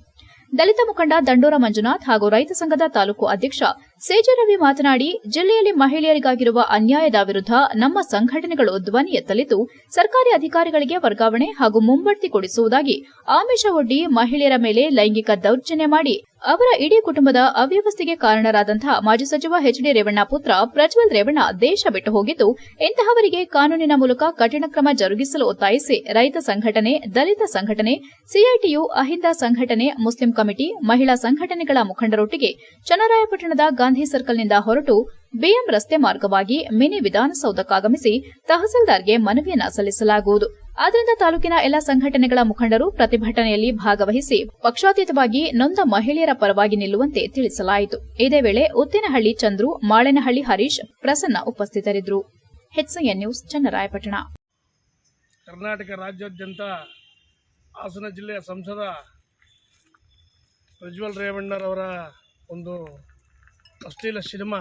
ದಲಿತ ಮುಖಂಡ ದಂಡೋರ ಮಂಜುನಾಥ್ ಹಾಗೂ ರೈತ ಸಂಘದ ತಾಲೂಕು ಅಧ್ಯಕ್ಷ ಸೇಜರವಿ ಮಾತನಾಡಿ, ಜಿಲ್ಲೆಯಲ್ಲಿ ಮಹಿಳೆಯರಿಗಾಗಿರುವ ಅನ್ಯಾಯದ ವಿರುದ್ಧ ನಮ್ಮ ಸಂಘಟನೆಗಳು ಧ್ವನಿ ಎತ್ತಲಿದ್ದು, ಸರ್ಕಾರಿ ಅಧಿಕಾರಿಗಳಿಗೆ ವರ್ಗಾವಣೆ ಹಾಗೂ ಮುಂಬಡ್ತಿ ಕೊಡಿಸುವುದಾಗಿ ಆಮಿಷವೊಡ್ಡಿ ಮಹಿಳೆಯರ ಮೇಲೆ ಲೈಂಗಿಕ ದೌರ್ಜನ್ಯ ಮಾಡಿ, ಅವರ ಇಡೀ ಕುಟುಂಬದ ಅವ್ಯವಸ್ಥೆಗೆ ಕಾರಣರಾದಂತಹ ಮಾಜಿ ಸಚಿವ ಎಚ್ ಡಿ ರೇವಣ್ಣ ಪುತ್ರ ಪ್ರಜ್ವಲ್ ರೇವಣ್ಣ ದೇಶ ಬಿಟ್ಟು ಹೋಗಿದ್ದು, ಇಂತಹವರಿಗೆ ಕಾನೂನಿನ ಮೂಲಕ ಕಠಿಣ ಕ್ರಮ ಜರುಗಿಸಲು ಒತ್ತಾಯಿಸಿ ರೈತ ಸಂಘಟನೆ, ದಲಿತ ಸಂಘಟನೆ, ಸಿಐಟಿಯು ಅಹಿಂದ ಸಂಘಟನೆ, ಮುಸ್ಲಿಂ ಕಮಿಟಿ, ಮಹಿಳಾ ಸಂಘಟನೆಗಳ ಮುಖಂಡರೊಟ್ಟಿಗೆ ಚನ್ನರಾಯಪಟ್ಟಣದ ಗಾಂಧಿ ಸರ್ಕಲ್ನಿಂದ ಹೊರಟು ಬಿಎಂ ರಸ್ತೆ ಮಾರ್ಗವಾಗಿ ಮಿನಿ ವಿಧಾನಸೌಧಕ್ಕಾಗಮಿಸಿ ತಹಸೀಲ್ದಾರ್ಗೆ ಮನವಿಯನ್ನ ಸಲ್ಲಿಸಲಾಗುವುದು. ಆದ್ದರಿಂದ ತಾಲೂಕಿನ ಎಲ್ಲ ಸಂಘಟನೆಗಳ ಮುಖಂಡರು ಪ್ರತಿಭಟನೆಯಲ್ಲಿ ಭಾಗವಹಿಸಿ ಪಕ್ಷಾತೀತವಾಗಿ ನೊಂದ ಮಹಿಳೆಯರ ಪರವಾಗಿ ನಿಲ್ಲುವಂತೆ ತಿಳಿಸಲಾಯಿತು. ಇದೇ ವೇಳೆ ಉತ್ತಿನಹಳ್ಳಿ ಚಂದ್ರು, ಮಾಳೇನಹಳ್ಳಿ ಹರೀಶ್ ಪ್ರಸನ್ನ ಉಪಸ್ಥಿತರಿದ್ದರು. ನ್ಯೂಸ್, ಚನ್ನರಾಯಪಟ್ಟಣ. ಕರ್ನಾಟಕ ರಾಜ್ಯಾದ್ಯಂತ ಹಾಸನ ಜಿಲ್ಲೆಯ ಸಂಸದ ಪ್ರಜ್ವಲ್ ರೇವಣ್ಣರವರ ಒಂದು ಅಶ್ಲೀಲ ಸಿನಿಮಾ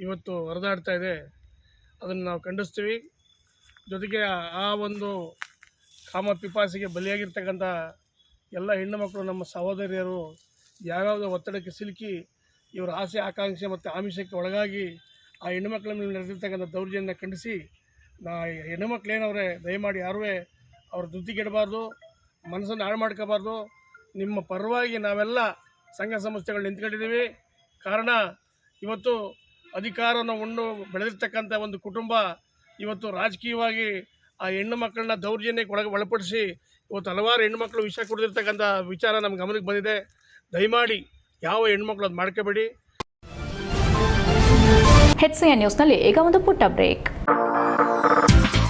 ಇವತ್ತು ಹರಿದಾಡ್ತಾ ಇದೆ. ಅದನ್ನು ನಾವು ಖಂಡಿಸ್ತೀವಿ. ಜೊತೆಗೆ ಆ ಒಂದು ಕಾಮ ಪಿಪಾಸಿಗೆ ಬಲಿಯಾಗಿರ್ತಕ್ಕಂಥ ಎಲ್ಲ ಹೆಣ್ಣು ಮಕ್ಕಳು, ನಮ್ಮ ಸಹೋದರಿಯರು ಯಾವ್ಯಾವುದೋ ಒತ್ತಡಕ್ಕೆ ಸಿಲುಕಿ ಇವರ ಆಸೆ, ಆಕಾಂಕ್ಷೆ ಮತ್ತು ಆಮಿಷಕ್ಕೆ ಒಳಗಾಗಿ ಆ ಹೆಣ್ಣು ಮಕ್ಕಳ ಮೇಲೆ ನಡೆದಿರ್ತಕ್ಕಂಥ ದೌರ್ಜನ್ಯ ಖಂಡಿಸಿ ನಾ ಹೆಣ್ಣು ಮಕ್ಕಳೇನವ್ರೆ ದಯಮಾಡಿ ಯಾರೂ ಅವ್ರ ದುದ್ದಿಗೆಡಬಾರ್ದು ಮನಸ್ಸನ್ನು ಹಾಳು ಮಾಡ್ಕೋಬಾರ್ದು. ನಿಮ್ಮ ಪರವಾಗಿ ನಾವೆಲ್ಲ ಸಂಘ ಸಂಸ್ಥೆಗಳು ನಿಂತ್ಕೊಂಡಿದ್ದೀವಿ. ಕಾರಣ ಇವತ್ತು ಅಧಿಕಾರವನ್ನು ಉಂಡು ಬೆಳೆದಿರ್ತಕ್ಕಂಥ ಒಂದು ಕುಟುಂಬ ಇವತ್ತು ರಾಜಕೀಯವಾಗಿ ಆ ಹೆಣ್ಣು ಮಕ್ಕಳನ್ನ ದೌರ್ಜನ್ಯಕ್ಕೆ ಒಳಗೆ, ಒಳಪಡಿಸಿ ಇವತ್ತು ಹಲವಾರು ಹೆಣ್ಮಕ್ಳು ವಿಷ ಕುಡಿದಿರ್ತಕ್ಕಂಥ ವಿಚಾರ ನಮ್ಮ ಗಮನಕ್ಕೆ ಬಂದಿದೆ. ದಯಮಾಡಿ ಯಾವ ಹೆಣ್ಮಕ್ಳು ಅದು ಮಾಡ್ಕೋಬೇಡಿ. ಹೆಚ್ಎನ್ ನ್ಯೂಸ್ನಲ್ಲಿ ಈಗ ಒಂದು ಪುಟ್ಟ ಬ್ರೇಕ್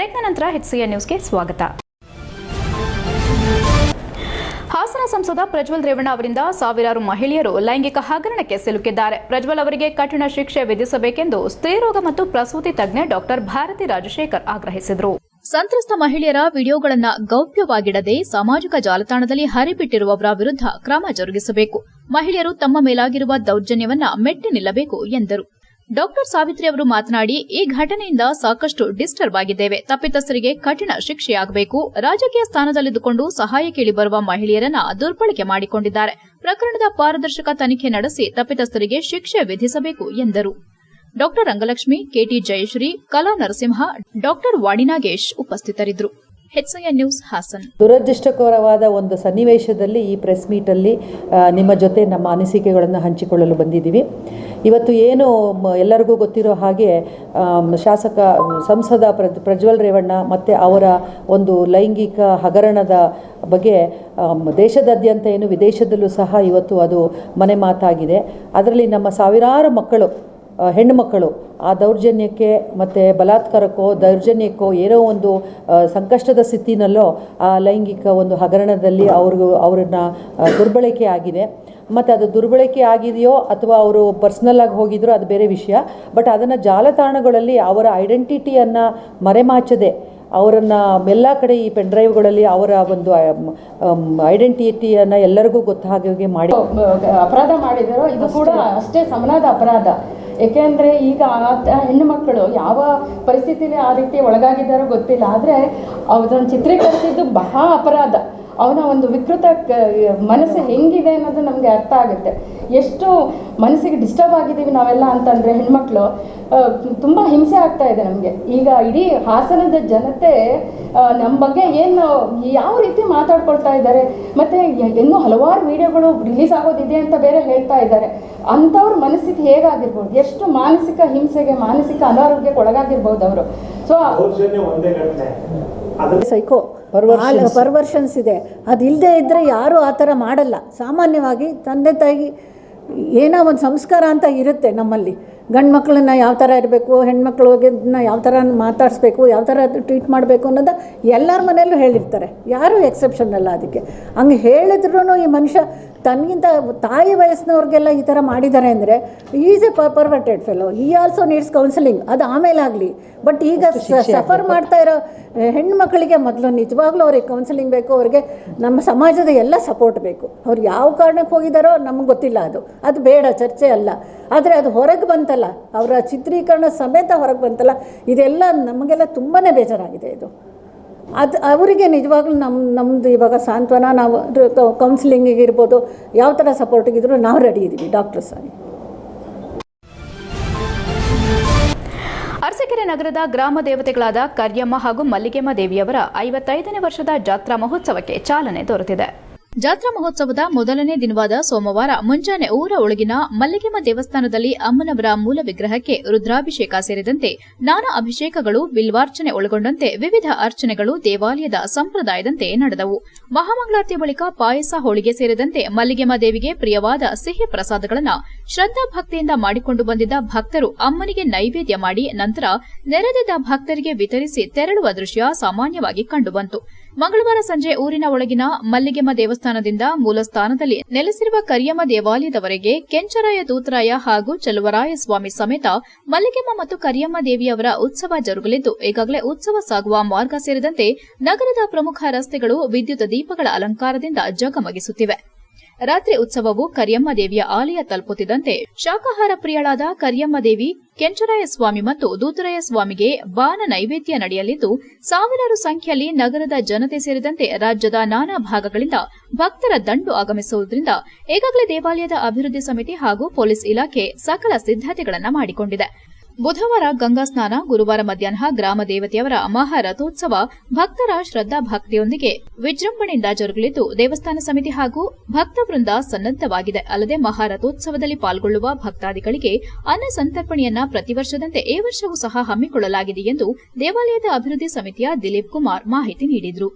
ಬ್ರೇಕ್ನ ನಂತರ ನ್ಯೂಸ್ ನ್ಯೂಸ್ಗೆ ಸ್ವಾಗತ. ಹಾಸನ ಸಂಸದ ಪ್ರಜ್ವಲ್ ರೇವಣ್ಣ ಅವರಿಂದ ಸಾವಿರಾರು ಮಹಿಳೆಯರು ಲೈಂಗಿಕ ಹಗರಣಕ್ಕೆ ಸಿಲುಕಿದ್ದಾರೆ. ಪ್ರಜ್ವಲ್ ಅವರಿಗೆ ಕಠಿಣ ಶಿಕ್ಷೆ ವಿಧಿಸಬೇಕೆಂದು ಸ್ತ್ರೀರೋಗ ಮತ್ತು ಪ್ರಸೂತಿ ತಜ್ಞೆ ಡಾಕ್ಟರ್ ಭಾರತಿ ರಾಜಶೇಖರ್ ಆಗ್ರಹಿಸಿದರು. ಸಂತ್ರಸ್ತ ಮಹಿಳೆಯರ ವಿಡಿಯೋಗಳನ್ನ ಗೌಪ್ಯವಾಗಿಡದೆ ಸಾಮಾಜಿಕ ಜಾಲತಾಣದಲ್ಲಿ ಹರಿಬಿಟ್ಟಿರುವವರ ವಿರುದ್ಧ ಕ್ರಮ ಜರುಗಿಸಬೇಕು. ಮಹಿಳೆಯರು ತಮ್ಮ ಮೇಲಾಗಿರುವ ದೌರ್ಜನ್ಯವನ್ನ ಮೆಟ್ಟಿ ನಿಲ್ಲಬೇಕು ಎಂದರು. ಡಾಕ್ಟರ್ ಸಾವಿತ್ರಿ ಅವರು ಮಾತನಾಡಿ, ಈ ಘಟನೆಯಿಂದ ಸಾಕಷ್ಟು ಡಿಸ್ಟರ್ಬ್ ಆಗಿದ್ದೇವೆ. ತಪ್ಪಿತಸ್ಥರಿಗೆ ಕಠಿಣ ಶಿಕ್ಷೆಯಾಗಬೇಕು. ರಾಜಕೀಯ ಸ್ಥಾನದಲ್ಲಿದ್ದುಕೊಂಡು ಸಹಾಯ ಕೇಳಿ ಬರುವ ಮಹಿಳೆಯರನ್ನ ದುರ್ಬಳಕೆ ಮಾಡಿಕೊಂಡಿದ್ದಾರೆ. ಪ್ರಕರಣದ ಪಾರದರ್ಶಕ ತನಿಖೆ ನಡೆಸಿ ತಪ್ಪಿತಸ್ಥರಿಗೆ ಶಿಕ್ಷೆ ವಿಧಿಸಬೇಕು ಎಂದರು. ಡಾಕ್ಟರ್ ರಂಗಲಕ್ಷ್ಮಿ, ಕೆಟಿ ಜಯಶ್ರೀ, ಕಲಾ ನರಸಿಂಹ, ಡಾಕ್ಟರ್ ವಾಣಿನಾಗೇಶ್ ಉಪಸ್ಥಿತರಿದ್ದರು. ನ್ಯೂಸ್, ಹಾಸನ್. ದುರದೃಷ್ಟಕರವಾದ ಒಂದು ಸನ್ನಿವೇಶದಲ್ಲಿ ಈ ಪ್ರೆಸ್ ಮೀಟಲ್ಲಿ ನಿಮ್ಮ ಜೊತೆ ನಮ್ಮ ಅನಿಸಿಕೆಗಳನ್ನು ಹಂಚಿಕೊಳ್ಳಲು ಬಂದಿದ್ದೀವಿ. ಇವತ್ತು ಏನು ಎಲ್ಲರಿಗೂ ಗೊತ್ತಿರೋ ಹಾಗೆ ಶಾಸಕ, ಸಂಸದ ಪ್ರಜ್ ಪ್ರಜ್ವಲ್ ರೇವಣ್ಣ ಮತ್ತು ಅವರ ಒಂದು ಲೈಂಗಿಕ ಹಗರಣದ ಬಗ್ಗೆ ದೇಶದಾದ್ಯಂತ ಏನು ವಿದೇಶದಲ್ಲೂ ಸಹ ಇವತ್ತು ಅದು ಮನೆ ಮಾತಾಗಿದೆ. ಅದರಲ್ಲಿ ನಮ್ಮ ಸಾವಿರಾರು ಮಕ್ಕಳು ಹೆಣ್ಣು ಹೆಣ್ಣುಮಕ್ಕಳು, ಆ ದೌರ್ಜನ್ಯಕ್ಕೆ ಮತ್ತು ಬಲಾತ್ಕಾರಕ್ಕೋ, ದೌರ್ಜನ್ಯಕ್ಕೋ ಏನೋ ಒಂದು ಸಂಕಷ್ಟದ ಸ್ಥಿತಿನಲ್ಲೋ ಆ ಲೈಂಗಿಕ ಒಂದು ಹಗರಣದಲ್ಲಿ ಅವ್ರಿಗೂ, ಅವ್ರನ್ನ ದುರ್ಬಳಕೆ ಆಗಿದೆ. ಮತ್ತು ಅದು ದುರ್ಬಳಕೆ ಆಗಿದೆಯೋ ಅಥವಾ ಅವರು ಪರ್ಸ್ನಲ್ ಆಗಿ ಹೋಗಿದ್ರೋ ಅದು ಬೇರೆ ವಿಷಯ. ಬಟ್ ಅದನ್ನು ಜಾಲತಾಣಗಳಲ್ಲಿ ಅವರ ಐಡೆಂಟಿಟಿಯನ್ನು ಮರೆಮಾಚದೆ ಅವರನ್ನು ಎಲ್ಲ ಕಡೆ ಈ ಪೆನ್ ಡ್ರೈವ್ಗಳಲ್ಲಿ ಅವರ ಒಂದು ಐಡೆಂಟಿಟಿಯನ್ನು ಎಲ್ಲರಿಗೂ ಗೊತ್ತಾಗೋಗೆ ಮಾಡಿ. ಅಪರಾಧ ಮಾಡಿದಾರೋ ಇದು ಕೂಡ ಅಷ್ಟೇ. ಸಮನಾದ ಅಪರಾಧ. ಏಕೆಂದರೆ ಈಗ ಹೆಣ್ಣು ಮಕ್ಕಳು ಯಾವ ಪರಿಸ್ಥಿತಿಲಿ ಆ ರೀತಿ ಒಳಗಾಗಿದ್ದಾರೋ ಗೊತ್ತಿಲ್ಲ. ಆದರೆ ಅದನ್ನು ಚಿತ್ರೀಕರಿಸಿದ್ದು ಬಹಳ ಅಪರಾಧ. ಅವನ ಒಂದು ವಿಕೃತ ಕ- ಮನಸ್ಸು ಹೆಂಗಿದೆ ಅನ್ನೋದು ನಮಗೆ ಅರ್ಥ ಆಗುತ್ತೆ. ಎಷ್ಟು ಮನಸ್ಸಿಗೆ ಡಿಸ್ಟರ್ಬ್ ಆಗಿದ್ದೀವಿ ನಾವೆಲ್ಲ ಅಂತಂದರೆ ಹೆಣ್ಮಕ್ಳು ತುಂಬ ಹಿಂಸೆ ಆಗ್ತಾ ಇದೆ ನಮಗೆ. ಈಗ ಇಡೀ ಹಾಸನದ ಜನತೆ ನಮ್ಮ ಬಗ್ಗೆ ಏನು ಯಾವ ರೀತಿ ಮಾತಾಡ್ಕೊಳ್ತಾ ಇದ್ದಾರೆ ಮತ್ತು ಇನ್ನೂ ಹಲವಾರು ವಿಡಿಯೋಗಳು ರಿಲೀಸ್ ಆಗೋದಿದೆ ಅಂತ ಬೇರೆ ಹೇಳ್ತಾ ಇದ್ದಾರೆ. ಅಂಥವ್ರ ಮನಸ್ಸಿಗೆ ಹೇಗಾಗಿರ್ಬೋದು? ಎಷ್ಟು ಮಾನಸಿಕ ಹಿಂಸೆಗೆ ಮಾನಸಿಕ ಅನಾರೋಗ್ಯಕ್ಕೆ ಒಳಗಾಗಿರ್ಬೋದು ಅವರು? ಸೊ ಸೈಕೋ ಪರ್ವರ್ಷನ್ಸ್ ಇದೆ. ಅದು ಇಲ್ಲದೆ ಇದ್ದರೆ ಯಾರೂ ಆ ಥರ ಮಾಡಲ್ಲ. ಸಾಮಾನ್ಯವಾಗಿ ತಂದೆ ತಾಯಿ ಏನೋ ಒಂದು ಸಂಸ್ಕಾರ ಅಂತ ಇರುತ್ತೆ ನಮ್ಮಲ್ಲಿ. ಗಂಡು ಮಕ್ಕಳನ್ನ ಯಾವ ಥರ ಇರಬೇಕು ಹೆಣ್ಮಕ್ಳಿಗೆನ ಯಾವ ಥರ ಮಾತಾಡಿಸ್ಬೇಕು ಯಾವ ಥರ ಟ್ರೀಟ್ ಮಾಡಬೇಕು ಅನ್ನೋದು ಎಲ್ಲರ ಮನೆಯಲ್ಲೂ ಹೇಳಿರ್ತಾರೆ. ಯಾರೂ ಎಕ್ಸೆಪ್ಷನ್ ಅಲ್ಲ ಅದಕ್ಕೆ. ಹಂಗೆ ಹೇಳಿದ್ರೂ ಈ ಮನುಷ್ಯ ತನಗಿಂತ ತಾಯಿ ವಯಸ್ಸಿನವ್ರಿಗೆಲ್ಲ ಈ ಥರ ಮಾಡಿದ್ದಾರೆ ಅಂದರೆ ಈಸ್ ಎ ಪರ್ವರ್ಟೆಡ್ ಫೆಲೋ ಈ ಆಲ್ಸೋ ನೀಡ್ಸ್ ಕೌನ್ಸಿಲಿಂಗ್ ಅದು ಆಮೇಲೆ ಆಗಲಿ ಬಟ್ ಈಗ ಸಫರ್ ಮಾಡ್ತಾ ಇರೋ ಹೆಣ್ಮಕ್ಳಿಗೆ ಮೊದಲು ನಿಜವಾಗ್ಲೂ ಅವ್ರಿಗೆ ಕೌನ್ಸಿಲಿಂಗ್ ಬೇಕು ಅವ್ರಿಗೆ ನಮ್ಮ ಸಮಾಜದ ಎಲ್ಲ ಸಪೋರ್ಟ್ ಬೇಕು. ಅವ್ರು ಯಾವ ಕಾರಣಕ್ಕೆ ಹೋಗಿದ್ದಾರೋ ನಮ್ಗೆ ಗೊತ್ತಿಲ್ಲ ಅದು. ಅದು ಬೇಡ ಚರ್ಚೆ ಅಲ್ಲ. ಆದರೆ ಅದು ಹೊರಗೆ ಬಂತಲ್ಲ ಅವರ ಚಿತ್ರೀಕರಣ ಸಮೇತ ಹೊರಗೆ ಬಂತಲ್ಲ? ಇದೆಲ್ಲ ನಮಗೆಲ್ಲ ತುಂಬಾ ಬೇಜಾರಾಗಿದೆ ಇದು. ಅದು ಅವರಿಗೆ ನಿಜವಾಗ್ಲೂ ನಮ್ಮ ನಮ್ಮದು ಇವಾಗ ಸಾಂತ್ವನ, ನಾವು ಕೌನ್ಸಿಲಿಂಗಿಗೆ ಇರ್ಬೋದು, ಯಾವ ಥರ ಸಪೋರ್ಟಿಗಿದ್ರು ನಾವು ರೆಡಿ ಇದ್ದೀವಿ ಡಾಕ್ಟರ್ಸ್ ಆಗಿ. ಅರಸಕೆರೆ ನಗರದ ಗ್ರಾಮ ದೇವತೆಗಳಾದ ಕರ್ಯಮ್ಮ ಹಾಗೂ ಮಲ್ಲಿಗೆಮ್ಮ ದೇವಿಯವರ ಐವತ್ತೈದನೇ ವರ್ಷದ ಜಾತ್ರಾ ಮಹೋತ್ಸವಕ್ಕೆ ಚಾಲನೆ ದೊರೆತಿದೆ. ಜಾತ್ರಾ ಮಹೋತ್ಸವದ ಮೊದಲನೇ ದಿನವಾದ ಸೋಮವಾರ ಮುಂಜಾನೆ ಊರ ಒಳಗಿನ ಮಲ್ಲಿಗೆಮ್ಮ ದೇವಸ್ಥಾನದಲ್ಲಿ ಅಮ್ಮನವರ ಮೂಲ ವಿಗ್ರಹಕ್ಕೆ ರುದ್ರಾಭಿಷೇಕ ಸೇರಿದಂತೆ ನಾನಾ ಅಭಿಷೇಕಗಳು, ಬಿಲ್ವಾರ್ಚನೆ ಒಳಗೊಂಡಂತೆ ವಿವಿಧ ಅರ್ಚನೆಗಳು ದೇವಾಲಯದ ಸಂಪ್ರದಾಯದಂತೆ ನಡೆದವು. ಮಹಾಮಂಗಳಾರತಿ ಬಳಿಕ ಪಾಯಸ ಹೋಳಿಗೆ ಸೇರಿದಂತೆ ಮಲ್ಲಿಗೆಮ್ಮ ದೇವಿಗೆ ಪ್ರಿಯವಾದ ಸಿಹಿ ಪ್ರಸಾದಗಳನ್ನು ಶ್ರದ್ದಾ ಭಕ್ತಿಯಿಂದ ಮಾಡಿಕೊಂಡು ಬಂದಿದ್ದ ಭಕ್ತರು ಅಮ್ಮನಿಗೆ ನೈವೇದ್ಯ ಮಾಡಿ ನಂತರ ನೆರೆದಿದ್ದ ಭಕ್ತರಿಗೆ ವಿತರಿಸಿ ತೆರಳುವ ದೃಶ್ಯ ಸಾಮಾನ್ಯವಾಗಿ ಕಂಡುಬಂತು. ಮಂಗಳವಾರ ಸಂಜೆ ಊರಿನ ಒಳಗಿನ ಮಲ್ಲಿಗೆಮ್ಮ ದೇವಸ್ಥಾನದಿಂದ ಮೂಲಸ್ಥಾನದಲ್ಲಿ ನೆಲೆಸಿರುವ ಕರಿಯಮ್ಮ ದೇವಾಲಯದವರೆಗೆ ಕೆಂಚರಾಯ ದೂತರಾಯ ಹಾಗೂ ಚಲುವರಾಯ ಸ್ವಾಮಿ ಸಮೇತ ಮಲ್ಲಿಗೆಮ್ಮ ಮತ್ತು ಕರಿಯಮ್ಮ ದೇವಿಯವರ ಉತ್ಸವ ಜರುಗಲಿದ್ದು, ಈಗಾಗಲೇ ಉತ್ಸವ ಸಾಗುವ ಮಾರ್ಗ ಸೇರಿದಂತೆ ನಗರದ ಪ್ರಮುಖ ರಸ್ತೆಗಳು ವಿದ್ಯುತ್ ದೀಪಗಳ ಅಲಂಕಾರದಿಂದ ಜಗಮಗಿಸುತ್ತಿವೆ. ರಾತ್ರಿ ಉತ್ಸವವು ಕರಿಯಮ್ಮ ದೇವಿಯ ಆಲಯ ತಲುಪುತ್ತಿದ್ದಂತೆ ಶಾಕಾಹಾರ ಪ್ರಿಯಳಾದ ಕರಿಯಮ್ಮ ದೇವಿ, ಕೆಂಚರಾಯ ಸ್ವಾಮಿ ಮತ್ತು ದೂತರಾಯ ಸ್ವಾಮಿಗೆ ಬಾನ ನೈವೇದ್ಯ ನಡೆಯಲಿದ್ದು, ಸಾವಿರಾರು ಸಂಖ್ಯೆಯಲ್ಲಿ ನಗರದ ಜನತೆ ಸೇರಿದಂತೆ ರಾಜ್ಯದ ನಾನಾ ಭಾಗಗಳಿಂದ ಭಕ್ತರ ದಂಡು ಆಗಮಿಸುವುದರಿಂದ ಈಗಾಗಲೇ ದೇವಾಲಯದ ಅಭಿವೃದ್ಧಿ ಸಮಿತಿ ಹಾಗೂ ಪೊಲೀಸ್ ಇಲಾಖೆ ಸಕಲ ಸಿದ್ದತೆಗಳನ್ನು ಮಾಡಿಕೊಂಡಿದೆ. ಬುಧವಾರ ಗಂಗಾ ಸ್ನಾನ, ಗುರುವಾರ ಮಧ್ಯಾಹ್ನ ಗ್ರಾಮ ದೇವತೆಯವರ ಮಹಾರಥೋತ್ಸವ ಭಕ್ತರ ಶ್ರದ್ದಾ ಭಕ್ತಿಯೊಂದಿಗೆ ವಿಜೃಂಭಣೆಯಿಂದ ಜರುಗಲಿದ್ದು, ದೇವಸ್ಥಾನ ಸಮಿತಿ ಹಾಗೂ ಭಕ್ತವೃಂದ ಸನ್ನದ್ದವಾಗಿದೆ ಅಲ್ಲದೆ ಮಹಾರಥೋತ್ಸವದಲ್ಲಿ ಪಾಲ್ಗೊಳ್ಳುವ ಭಕ್ತಾದಿಗಳಿಗೆ ಅನ್ನ ಸಂತರ್ಪಣೆಯನ್ನ ಪ್ರತಿ ವರ್ಷದಂತೆ ಈ ವರ್ಷವೂ ಸಹ ಹಮ್ಮಿಕೊಳ್ಳಲಾಗಿದೆ ಎಂದು ದೇವಾಲಯದ ಅಭಿವೃದ್ಧಿ ಸಮಿತಿಯ ದಿಲೀಪ್ ಕುಮಾರ್ ಮಾಹಿತಿ ನೀಡಿದರು.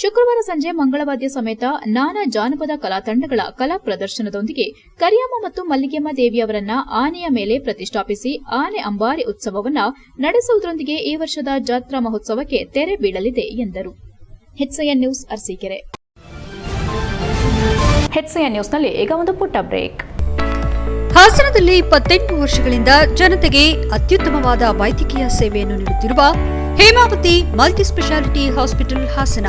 ಶುಕ್ರವಾರ ಸಂಜೆ ಮಂಗಳವಾದ್ಯ ಸಮೇತ ನಾನಾ ಜಾನಪದ ಕಲಾ ತಂಡಗಳ ಕಲಾ ಪ್ರದರ್ಶನದೊಂದಿಗೆ ಕರಿಯಮ್ಮ ಮತ್ತು ಮಲ್ಲಿಗೆಮ್ಮ ದೇವಿಯವರನ್ನ ಆನೆಯ ಮೇಲೆ ಪ್ರತಿಷ್ಠಾಪಿಸಿ ಆನೆ ಅಂಬಾರಿ ಉತ್ಸವವನ್ನ ನಡೆಸುವುದರೊಂದಿಗೆ ಈ ವರ್ಷದ ಜಾತ್ರಾ ಮಹೋತ್ಸವಕ್ಕೆ ತೆರೆ ಬೀಳಲಿದೆ ಎಂದರು. ನ್ಯೂಸ್ ಅರಸೀಕೆರೆ. ನ್ಯೂಸ್ನಲ್ಲಿ ಈಗ ಒಂದು ಪುಟ್ಟ ಬ್ರೇಕ್. ಹಾಸನದಲ್ಲಿ ಇಪ್ಪತ್ತೆಂಟು ವರ್ಷಗಳಿಂದ ಜನತೆಗೆ ಅತ್ಯುತ್ತಮವಾದ ವೈದ್ಯಕೀಯ ಸೇವೆಯನ್ನು ನೀಡುತ್ತಿರುವ Hemavathi multi speciality hospital Hassan.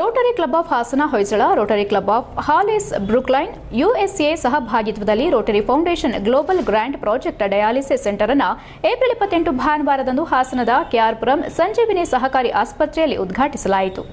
Rotary club of Hassan Hoysala, rotary club of Hales Brookline, USA ಸಹಭಾಗಿತ್ವದಲ್ಲಿ rotary foundation global grand project dialysis centre ಅನ್ನು ಏಪ್ರಿಲ್ ಇಪ್ಪತ್ತೆಂಟು ಭಾನುವಾರದಂದು ಹಾಸನದ ಕೆಆರ್ಪುರಂ ಸಂಜೀವಿನಿ ಸಹಕಾರಿ ಆಸ್ಪತ್ರೆಯಲ್ಲಿ ಉದ್ಘಾಟಿಸಲಾಯಿತು.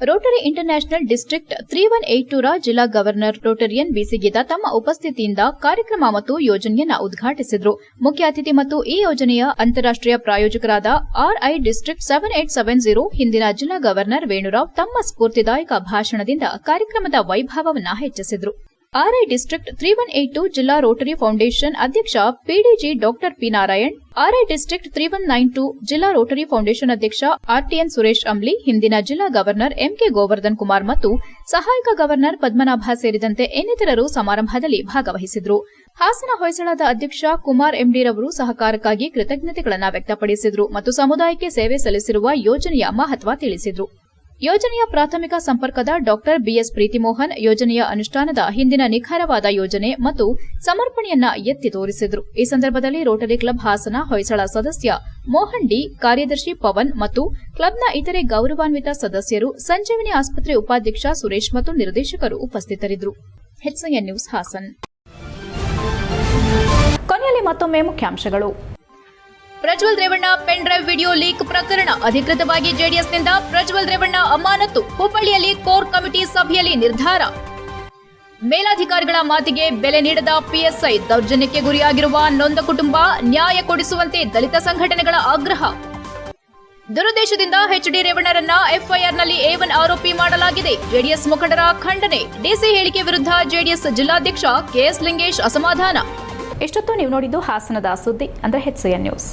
Rotary international district three one eight ಟೂರ ಜಿಲ್ಲಾ ಗವರ್ನರ್ ರೋಟರಿಯನ್ ಬಿಸಿಗಿದ ತಮ್ಮ ಉಪಸ್ಥಿತಿಯಿಂದ ಕಾರ್ಯಕ್ರಮ ಮತ್ತು ಯೋಜನೆಯನ್ನು ಉದ್ಘಾಟಿಸಿದರು. ಮುಖ್ಯ ಅತಿಥಿ ಮತ್ತು ಈ ಯೋಜನೆಯ ಅಂತಾರಾಷ್ಟೀಯ ಪ್ರಾಯೋಜಕರಾದ RI district seven eight seven zero, ಹಿಂದಿನ ಜಿಲ್ಲಾ ಗವರ್ನರ್ ವೇಣುರಾವ್ ತಮ್ಮ ಸ್ಫೂರ್ತಿದಾಯಕ ಭಾಷಣದಿಂದ ಕಾರ್ಯಕ್ರಮದ ವೈಭವವನ್ನು ಹೆಚ್ಚಿಸಿದರು. RI district three one eight two ಜಿಲ್ಲಾ ರೋಟರಿ ಫೌಂಡೇಶನ್ ಅಧ್ಯಕ್ಷ PDG doctor P Narayan, RI district three one nine two ಜಿಲ್ಲಾ ರೋಟರಿ ಫೌಂಡೇಶನ್ ಅಧ್ಯಕ್ಷ ಆರ್ಟಿಎನ್ ಸುರೇಶ್ ಅಂಬ್ಲಿ, ಹಿಂದಿನ ಜಿಲ್ಲಾ ಗವರ್ನರ್ ಎಂಕೆ ಗೋವರ್ಧನ್ ಕುಮಾರ್ ಮತ್ತು ಸಹಾಯಕ ಗವರ್ನರ್ ಪದ್ಮನಾಭ ಸೇರಿದಂತೆ ಇನ್ನಿತರರು ಸಮಾರಂಭದಲ್ಲಿ ಭಾಗವಹಿಸಿದ್ರು. ಹಾಸನ ಹೊಯ್ಸಳದ ಅಧ್ಯಕ್ಷ ಕುಮಾರ್ ಎಂಡಿರವರು ಸಹಕಾರಕ್ಕಾಗಿ ಕೃತಜ್ಞತೆಗಳನ್ನು ವ್ಯಕ್ತಪಡಿಸಿದರು ಮತ್ತು ಸಮುದಾಯಕ್ಕೆ ಸೇವೆ ಸಲ್ಲಿಸಿರುವ ಯೋಜನೆಯ ಮಹತ್ವ ತಿಳಿಸಿದರು. ಯೋಜನೆಯ ಪ್ರಾಥಮಿಕ ಸಂಪರ್ಕದ ಡಾಕ್ಟರ್ ಬಿಎಸ್ ಪ್ರೀತಿಮೋಹನ್ ಯೋಜನೆಯ ಅನುಷ್ಠಾನದ ಹಿಂದಿನ ನಿಖರವಾದ ಯೋಜನೆ ಮತ್ತು ಸಮರ್ಪಣೆಯನ್ನ ಎತ್ತಿ ತೋರಿಸಿದರು. ಈ ಸಂದರ್ಭದಲ್ಲಿ ರೋಟರಿ ಕ್ಲಬ್ ಹಾಸನ ಹೊಯ್ಸಳ ಸದಸ್ಯ ಮೋಹನ್ ಡಿ, ಕಾರ್ಯದರ್ಶಿ ಪವನ್ ಮತ್ತು ಕ್ಲಬ್ನ ಇತರೆ ಗೌರವಾನ್ವಿತ ಸದಸ್ಯರು, ಸಂಜೀವಿನಿ ಆಸ್ಪತ್ರೆ ಉಪಾಧ್ಯಕ್ಷ ಸುರೇಶ್ ಮತ್ತು ನಿರ್ದೇಶಕರು ಉಪಸ್ಥಿತರಿದ್ದರು. ಕೊನೆಯಲ್ಲಿ ಮತ್ತೊಮ್ಮೆ ಮುಖ್ಯಾಂಶಗಳು. Prajwal Revanna pen drive video leak ಪ್ರಕರಣ. ಅಧಿಕೃತವಾಗಿ ಜೆಡಿಎಸ್ನಿಂದ ಪ್ರಜ್ವಲ್ ರೇವಣ್ಣ ಅಮಾನತು ಹುಬ್ಬಳ್ಳಿಯಲ್ಲಿ ಕೋರ್ ಕಮಿಟಿ ಸಭೆಯಲ್ಲಿ ನಿರ್ಧಾರ. ಮೇಲಾಧಿಕಾರಿಗಳ ಮಾತಿಗೆ ಬೆಲೆ ನೀಡದ ಪಿಎಸ್ಐ ದೌರ್ಜನ್ಯಕ್ಕೆ ಗುರಿಯಾಗಿರುವ ನೊಂದ ಕುಟುಂಬ ನ್ಯಾಯ ಕೊಡಿಸುವಂತೆ ದಲಿತ ಸಂಘಟನೆಗಳ ಆಗ್ರಹ. ದುರುದ್ದೇಶದಿಂದ ಎಚ್ಡಿ ರೇವಣ್ಣರನ್ನ ಎಫ್ಐಆರ್ನಲ್ಲಿ ಎ ಆರೋಪಿ ಮಾಡಲಾಗಿದೆ. ಜೆಡಿಎಸ್ ಮುಖಂಡರ ಖಂಡನೆ. ಡಿಸಿ ಹೇಳಿಕೆ ವಿರುದ್ಧ ಜೆಡಿಎಸ್ ಜಿಲ್ಲಾಧ್ಯಕ್ಷ ಕೆಎಸ್ ಲಿಂಗೇಶ್ ಅಸಮಾಧಾನ. ಇಷ್ಟೊತ್ತು ನೀವು ನೋಡಿದ್ದು ಹಾಸನದ ಸುದ್ದಿ ಅಂದ್ರೆ ಹೆಚ್ಸಿಎನ್ ನ್ಯೂಸ್